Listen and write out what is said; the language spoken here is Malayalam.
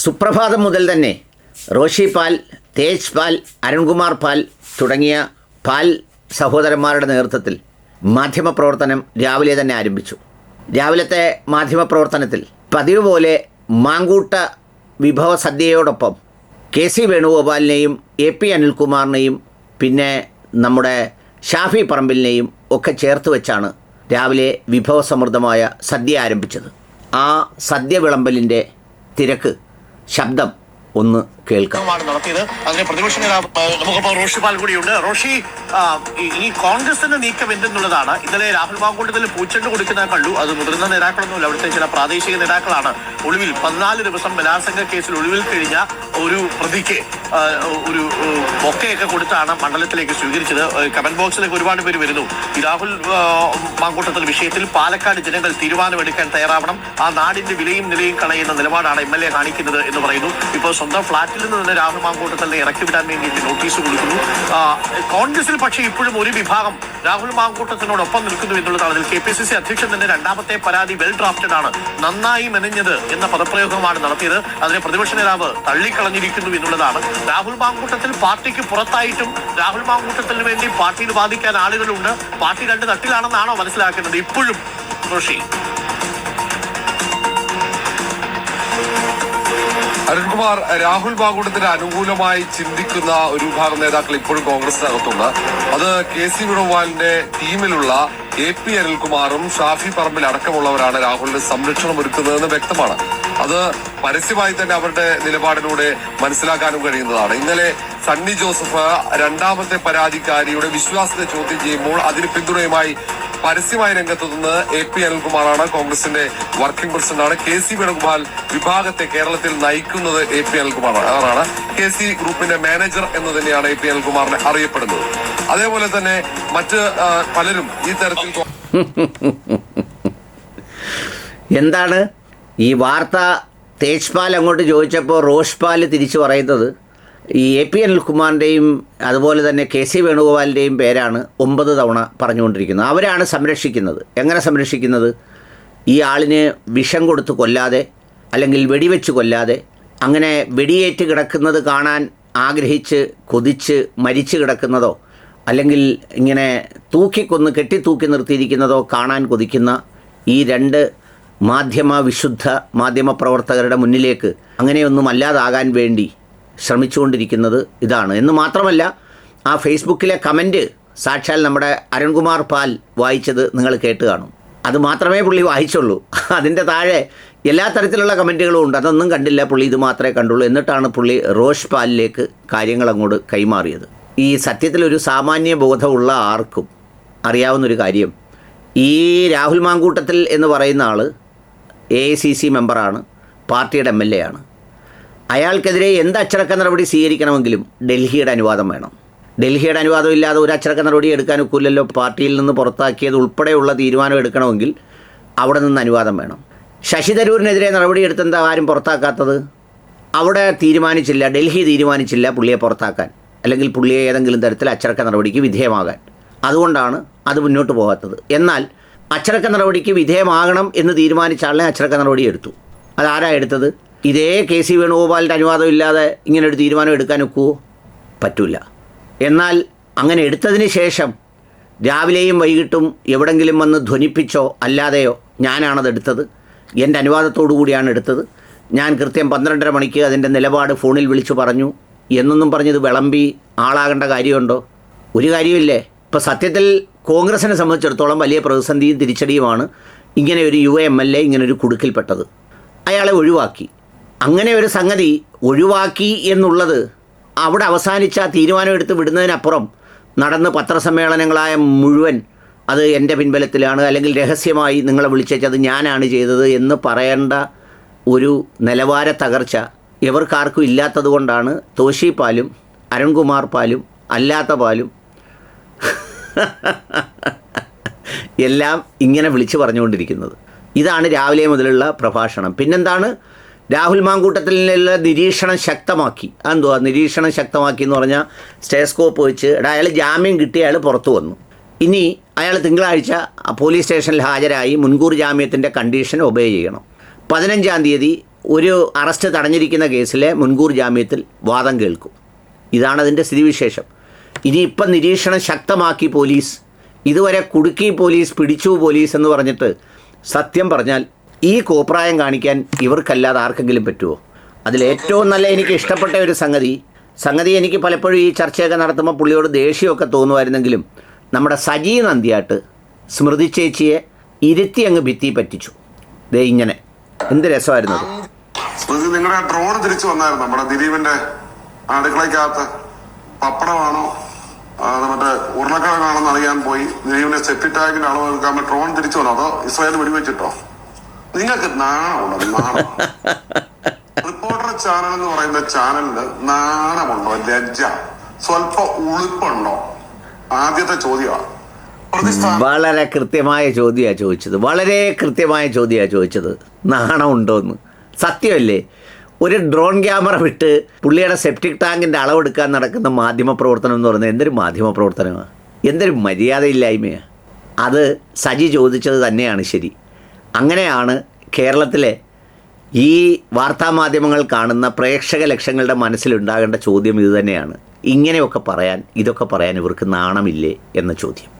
സുപ്രഭാതം മുതൽ തന്നെ റോഷി പാൽ തേജ് പാൽ അരുൺകുമാർ പാൽ തുടങ്ങിയ പാൽ സഹോദരന്മാരുടെ നേതൃത്വത്തിൽ മാധ്യമപ്രവർത്തനം രാവിലെ തന്നെ ആരംഭിച്ചു. രാവിലത്തെ മാധ്യമപ്രവർത്തനത്തിൽ പതിവ് പോലെ മാങ്കൂട്ട വിഭവ സദ്യയോടൊപ്പം കെ സി വേണുഗോപാലിനെയും എ പി അനിൽകുമാറിനെയും പിന്നെ നമ്മുടെ ഷാഫി പറമ്പിലിനെയും ഒക്കെ ചേർത്ത് വെച്ചാണ് രാവിലെ വിഭവസമൃദ്ധമായ സദ്യ ആരംഭിച്ചത്. ആ സദ്യ വിളമ്പലിന്റെ തിരക്ക് ശബ്ദം ഒന്ന് കേൾക്കാം. നടത്തിയത്. അതിന് പ്രതിപക്ഷ നേതാവ് നമുക്കിപ്പോൾ റോഷി പാൽ കൂടിയുണ്ട്. റോഷി ഈ- കോൺഗ്രസിന്റെ നീക്കം എന്തെന്നുള്ളതാണ്. ഇന്നലെ രാഹുൽ മാങ്കൂട്ടത്തിൽ പൂച്ചെണ്ട് കൊടുക്കുന്ന കണ്ടു. അത് മുതിർന്ന നേതാക്കളൊന്നുമില്ല അവിടുത്തെ ചില പ്രാദേശിക നേതാക്കളാണ്. ഒളിവിൽ പതിനാല് ദിവസം ബലാത്സംഗ കേസിൽ ഒളിവിൽ കഴിഞ്ഞ ഒരു പ്രതിക്ക് ഒരു ബൊക്കയൊക്കെ കൊടുത്താണ് മണ്ഡലത്തിലേക്ക് സ്വീകരിച്ചത്. കമന്റ് ബോക്സിലേക്ക് ഒരുപാട് പേര് വരുന്നു. രാഹുൽ മാങ്കൂട്ടത്തിൽ വിഷയത്തിൽ പാലക്കാട് ജനങ്ങൾ തീരുമാനമെടുക്കാൻ തയ്യാറാവണം. ആ നാടിന്റെ വിലയും നിലയും കളയുന്ന നിലപാടാണ് എം എൽ എ കാണിക്കുന്നത് എന്ന് പറയുന്നു. ഇപ്പോൾ സ്വന്തം ഫ്ളാറ്റിൽ നിന്ന് രാഹുൽ മാങ്കൂട്ടത്തലിനെ ഇറക്കി വിടാൻ വേണ്ടിയിട്ട് നോട്ടീസ് കൊടുക്കുന്നു. കോൺഗ്രസിൽ പക്ഷേ ഇപ്പോഴും ഒരു വിഭാഗം രാഹുൽ മാങ്കൂട്ടത്തിനോടൊപ്പം നിൽക്കുന്നു എന്നുള്ളതാണ് അതിൽ കെ പി സി സി അധ്യക്ഷൻ തന്നെ രണ്ടാമത്തെ പരാതി വെൽ ഡ്രാഫ്റ്റഡ് ആണ്. നന്നായി മെനഞ്ഞത് എന്ന പദപ്രയോഗമാണ് നടത്തിയത്. അതിനെ പ്രതിപക്ഷ നേതാവ് തള്ളിക്കളഞ്ഞിരിക്കുന്നു എന്നുള്ളതാണ്. രാഹുൽ മാങ്കൂട്ടത്തിൽ പാർട്ടിക്ക് പുറത്തായിട്ടും രാഹുൽ മാങ്കൂട്ടത്തിന് വേണ്ടി പാർട്ടിയിൽ ബാധിക്കാൻ ആളുകളുണ്ട്. പാർട്ടി രണ്ട് തട്ടിലാണെന്നാണോ മനസ്സിലാക്കുന്നത് ഇപ്പോഴും ഋഷി അരുൺകുമാർ രാഹുൽ മാങ്കൂട്ടത്തിന് അനുകൂലമായി ചിന്തിക്കുന്ന ഒരു വിഭാഗം നേതാക്കൾ ഇപ്പോഴും കോൺഗ്രസിനകത്തുണ്ട്. അത് കെ സി വേണുഗോപാലിന്റെ ടീമിലുള്ള എ പി അനിൽകുമാറും ഷാഫി പറമ്പിൽ അടക്കമുള്ളവരാണ് രാഹുലിന് സംരക്ഷണം ഒരുക്കുന്നതെന്ന് വ്യക്തമാണ്. അത് പരസ്യമായി തന്നെ അവരുടെ നിലപാടിലൂടെ മനസ്സിലാക്കാനും കഴിയുന്നതാണ്. ഇന്നലെ സണ്ണി ജോസഫ് രണ്ടാമത്തെ പരാതിക്കാരിയുടെ വിശ്വാസത്തെ ചോദ്യം ചെയ്യുമ്പോൾ അതിന് പിന്തുണയുമായി പരസ്യമായി രംഗത്ത് നിന്ന് എ പി അനിൽകുമാറാണ് കോൺഗ്രസിന്റെ വർക്കിംഗ് പ്രസിഡന്റാണ്. കെ സി വേണുഗോപാൽ വിഭാഗത്തെ കേരളത്തിൽ നയിക്കുന്നത് എ പി അനിൽകുമാറാണ് കെ സി ഗ്രൂപ്പിന്റെ മാനേജർ എന്ന് തന്നെയാണ് എ പി അനിൽകുമാറിനെ അറിയപ്പെടുന്നത്. അതേപോലെ തന്നെ മറ്റ് പലരും ഈ തരത്തിൽ എന്താണ്? ഈ വാർത്ത തേജ്പാൽ അങ്ങോട്ട് ചോദിച്ചപ്പോൾ റോഷ്പാൽ തിരിച്ചു പറയുന്നത് ഈ എ പി അനിൽകുമാറിന്റെയും അതുപോലെ തന്നെ കെ സി വേണുഗോപാലിന്റെയും പേരാണ് ഒമ്പത് തവണ പറഞ്ഞുകൊണ്ടിരിക്കുന്നത്. അവരാണ് സംരക്ഷിക്കുന്നത്. എങ്ങനെ സംരക്ഷിക്കുന്നത്? ഈ ആളിന് വിഷം കൊടുത്ത് കൊല്ലാതെ അല്ലെങ്കിൽ വെടിവെച്ച് കൊല്ലാതെ അങ്ങനെ വെടിയേറ്റ് കിടക്കുന്നത് കാണാൻ ആഗ്രഹിച്ച് കൊതിച്ച് മരിച്ചു കിടക്കുന്നതോ അല്ലെങ്കിൽ ഇങ്ങനെ തൂക്കിക്കൊന്ന് കെട്ടിത്തൂക്കി നിർത്തിയിരിക്കുന്നതോ കാണാൻ കൊതിക്കുന്ന ഈ രണ്ട് മാധ്യമ വിശുദ്ധ മാധ്യമ പ്രവർത്തകരുടെ മുന്നിലേക്ക് അങ്ങനെയൊന്നും അല്ലാതാകാൻ വേണ്ടി ശ്രമിച്ചുകൊണ്ടിരിക്കുന്നത് ഇതാണ്. എന്ന് മാത്രമല്ല ആ ഫേസ്ബുക്കിലെ കമന്റ് സാക്ഷാൽ നമ്മുടെ അരുൺകുമാർ പാൽ വായിച്ചത് നിങ്ങൾ കേട്ട് കാണും. അത് മാത്രമേ പുള്ളി വായിച്ചുള്ളൂ. അതിന്റെ താഴെ എല്ലാ തരത്തിലുള്ള കമന്റുകളും ഉണ്ട്. അതൊന്നും കണ്ടില്ല പുള്ളി ഇത് മാത്രമേ കണ്ടുള്ളൂ എന്നിട്ടാണ് പുള്ളി റോഷ് പാലിലേക്ക് കാര്യങ്ങൾ അങ്ങോട്ട് കൈമാറിയത്. ഈ സത്യത്തിലൊരു സാമാന്യ ബോധമുള്ള ആർക്കും അറിയാവുന്നൊരു കാര്യം ഈ രാഹുൽ മാങ്കൂട്ടത്തിൽ എന്ന് പറയുന്ന ആൾ എ ഐ സി സി മെമ്പറാണ് പാർട്ടിയുടെ എം എൽ എ ആണ്. അയാൾക്കെതിരെ എന്ത് അച്ചടക്ക നടപടി സ്വീകരിക്കണമെങ്കിലും ഡൽഹിയുടെ അനുവാദം വേണം. ഡൽഹിയുടെ അനുവാദം ഇല്ലാതെ ഒരു അച്ചടക്ക നടപടി എടുക്കാൻ ഒക്കില്ലല്ലോ. പാർട്ടിയിൽ നിന്ന് പുറത്താക്കിയത് ഉൾപ്പെടെയുള്ള തീരുമാനം എടുക്കണമെങ്കിൽ അവിടെ നിന്ന് അനുവാദം വേണം. ശശി തരൂരിനെതിരെ നടപടിയെടുത്ത് എന്താ ആരും പുറത്താക്കാത്തത്? അവിടെ തീരുമാനിച്ചില്ല ഡൽഹി തീരുമാനിച്ചില്ല പുള്ളിയെ പുറത്താക്കാൻ. അല്ലെങ്കിൽ പുള്ളിയെ ഏതെങ്കിലും തരത്തിൽ അച്ചടക്ക നടപടിക്ക് വിധേയമാകാൻ. അതുകൊണ്ടാണ് അത് മുന്നോട്ട് പോകാത്തത്. എന്നാൽ അച്ചടക്ക നടപടിക്ക് വിധേയമാകണം എന്ന് തീരുമാനിച്ച ആളിനെ അച്ചടക്ക നടപടി എടുത്തു. അതാരാ എടുത്തത്? ഇതേ കെ സി വേണുഗോപാലിന്റെ അനുവാദം ഇല്ലാതെ ഇങ്ങനെ ഒരു തീരുമാനം എടുക്കാൻ ഒക്കുവോ? പറ്റൂല. എന്നാൽ അങ്ങനെ എടുത്തതിന് ശേഷം രാവിലെയും വൈകിട്ടും എവിടെങ്കിലും വന്ന് ധ്വനിപ്പിച്ചോ അല്ലാതെയോ ഞാനാണത് എടുത്തത്? എന്റെ അനുവാദത്തോടു കൂടിയാണ് എടുത്തത്. ഞാൻ കൃത്യം പന്ത്രണ്ടര മണിക്ക് അതിന്റെ നിലപാട് ഫോണിൽ വിളിച്ചു പറഞ്ഞു. എന്നൊന്നും പറഞ്ഞത് വിളമ്പി ആളാകേണ്ട കാര്യമുണ്ടോ? ഒരു കാര്യമില്ലേ? ഇപ്പോൾ സത്യത്തിൽ കോൺഗ്രസിനെ സംബന്ധിച്ചിടത്തോളം വലിയ പ്രതിസന്ധിയും തിരിച്ചടിയുമാണ് ഇങ്ങനെ ഒരു യു എം എൽ എ ഇങ്ങനെ ഒരു കുടുക്കിൽപ്പെട്ടത്. അയാളെ ഒഴിവാക്കി. അങ്ങനെ ഒരു സംഗതി ഒഴിവാക്കി എന്നുള്ളത് അവിടെ അവസാനിച്ച തീരുമാനമെടുത്ത് വിടുന്നതിനപ്പുറം നടന്ന് പത്രസമ്മേളനങ്ങളായ മുഴുവൻ അത് എന്റെ പിൻബലത്തിലാണ് അല്ലെങ്കിൽ രഹസ്യമായി നിങ്ങളെ വിളിച്ചത് ഞാനാണ് ചെയ്തത് എന്ന് പറയേണ്ട ഒരു നിലവാര തകർച്ച ഇവർക്കാർക്കും ഇല്ലാത്തതുകൊണ്ടാണ് തോഷി പാലും അരുൺകുമാർ പാലും അല്ലാത്ത പാലും എല്ലാം ഇങ്ങനെ വിളിച്ചു പറഞ്ഞുകൊണ്ടിരിക്കുന്നത്. ഇതാണ് രാവിലെ മുതലുള്ള പ്രഭാഷണം. പിന്നെന്താണ്? രാഹുൽ മാങ്കൂട്ടത്തിൽ മാങ്കൂട്ടത്തിലുള്ള നിരീക്ഷണം ശക്തമാക്കി. എന്തുവാ നിരീക്ഷണം ശക്തമാക്കി എന്ന് പറഞ്ഞാൽ സ്റ്റേസ്കോപ്പ് വെച്ച് എടാ അയാൾ ജാമ്യം കിട്ടി അയാൾ പുറത്തു വന്നു. ഇനി അയാൾ തിങ്കളാഴ്ച പോലീസ് സ്റ്റേഷനിൽ ഹാജരായി മുൻകൂർ ജാമ്യത്തിന്റെ കണ്ടീഷൻ ഒബേ ചെയ്യണം. പതിനഞ്ചാം തീയതി ഒരു അറസ്റ്റ് തടഞ്ഞിരിക്കുന്ന കേസിലെ മുൻകൂർ ജാമ്യത്തിൽ വാദം കേൾക്കും. ഇതാണ് അതിന്റെ സ്ഥിതിവിശേഷം. ഇനിയിപ്പം നിരീക്ഷണം ശക്തമാക്കി പോലീസ്. ഇതുവരെ കുടുക്കി പോലീസ് പിടിച്ചു പോലീസ് എന്ന് പറഞ്ഞിട്ട് സത്യം പറഞ്ഞാൽ ഈ കോപ്രായം കാണിക്കാൻ ഇവർക്കല്ലാതെ ആർക്കെങ്കിലും പറ്റുമോ അതിലേറ്റവും നല്ല എനിക്ക് ഇഷ്ടപ്പെട്ട ഒരു സംഗതി സംഗതി എനിക്ക് പലപ്പോഴും ഈ ചർച്ചയൊക്കെ നടത്തുമ്പോൾ പുള്ളിയോട് ദേഷ്യമൊക്കെ തോന്നുമായിരുന്നെങ്കിലും നമ്മുടെ സജി നന്ദിയായിട്ട് സ്മൃതി ചേച്ചിയെ ഇരുത്തി അങ്ങ് ഭിത്തി പറ്റിച്ചു. ദേ ഇങ്ങനെ. എന്ത് രസമായിരുന്നു നിങ്ങളുടെ ഡ്രോൺ തിരിച്ചു വന്നായിരുന്നു നമ്മുടെ ദിലീപിന്റെ അടുക്കളയ്ക്കകത്ത് പപ്പടമാണ്. ഉരുളക്കിഴങ്ങാണെന്ന് അറിയാൻ പോയി. ദൈവനെ സെപ്റ്റി ടാങ്കിന്റെ അളവ് എടുക്കാൻ ഡ്രോൺ തിരിച്ചു വന്നോ. അതോ ഇസ്രായേൽ വെടിവെച്ചിട്ടോ? നിങ്ങൾക്ക് നാണമുണ്ടോ? നാണം റിപ്പോർട്ടർ ചാനൽ എന്ന് പറയുന്ന ചാനലിന് നാണമുണ്ടോ? ലജ്ജ. സ്വല്പ ഉളുപ്പുണ്ടോ? ആദ്യത്തെ ചോദ്യമാണ് വളരെ കൃത്യമായ ചോദ്യമാണ് ചോദിച്ചത്. വളരെ കൃത്യമായ ചോദ്യമാണ് ചോദിച്ചത്. നാണമുണ്ടോയെന്ന് സത്യമല്ലേ? ഒരു ഡ്രോൺ ക്യാമറ വിട്ട് പുള്ളിയുടെ സെപ്റ്റിക് ടാങ്കിന്റെ അളവെടുക്കാൻ നടക്കുന്ന മാധ്യമ പ്രവർത്തനം എന്ന് പറയുന്നത് എന്തൊരു മാധ്യമ പ്രവർത്തനമാണ് എന്തൊരു മര്യാദയില്ലായ്മയാണ് അത് സജി ചോദിച്ചത് തന്നെയാണ് ശരി. അങ്ങനെയാണ് കേരളത്തിലെ ഈ വാർത്താമാധ്യമങ്ങൾ കാണുന്ന പ്രേക്ഷക ലക്ഷങ്ങളുടെ മനസ്സിലുണ്ടാകേണ്ട ചോദ്യം ഇതുതന്നെയാണ് ഇങ്ങനെയൊക്കെ പറയാൻ ഇതൊക്കെ പറയാൻ ഇവർക്ക് നാണമില്ലേ എന്ന ചോദ്യം.